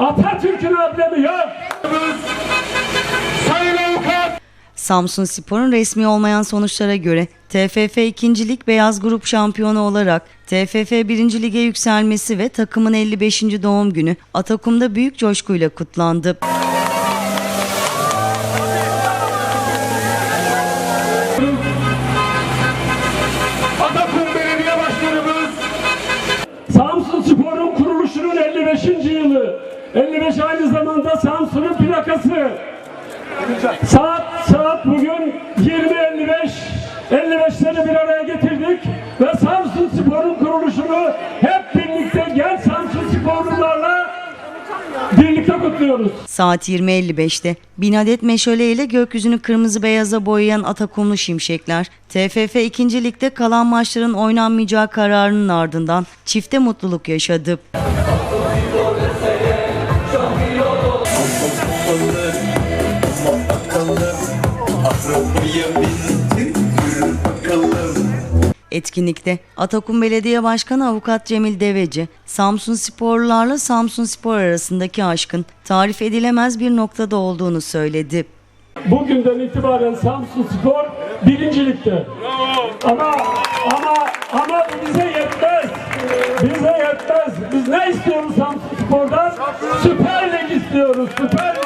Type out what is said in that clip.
Atatürk'ün ablemi yok. Samsun Spor'un resmi olmayan sonuçlara göre TFF 2. Lig Beyaz Grup Şampiyonu olarak TFF 1. Lig'e yükselmesi ve takımın 55. doğum günü Atakum'da büyük coşkuyla kutlandı. Atakum Belediye Başkanımız Samsun Spor'un kuruluşunun 55. yılı 55 aynı zamanda Samsun'un plakası. Saat saat bugün 20.55. 55'leri bir araya getirdik ve Samsun Spor'un kuruluşunu hep birlikte genç Samsun Sporlularla birlikte kutluyoruz. Saat 20.55'te bin adet meşale gökyüzünü kırmızı beyaza boyayan Atakumlu Şimşekler, TFF 2. Lig'de kalan maçların oynanmayacağı kararının ardından çifte mutluluk yaşadı. Etkinlikte Atakum Belediye Başkanı Avukat Cemil Deveci, Samsun Sporlularla Samsun Spor arasındaki aşkın tarif edilemez bir noktada olduğunu söyledi. Bugünden itibaren Samsun Spor birincilikte. Ama ama ama bize yetmez. Bize yetmez. Biz ne istiyoruz Samsun Spor'dan? Süper Lig istiyoruz. Süper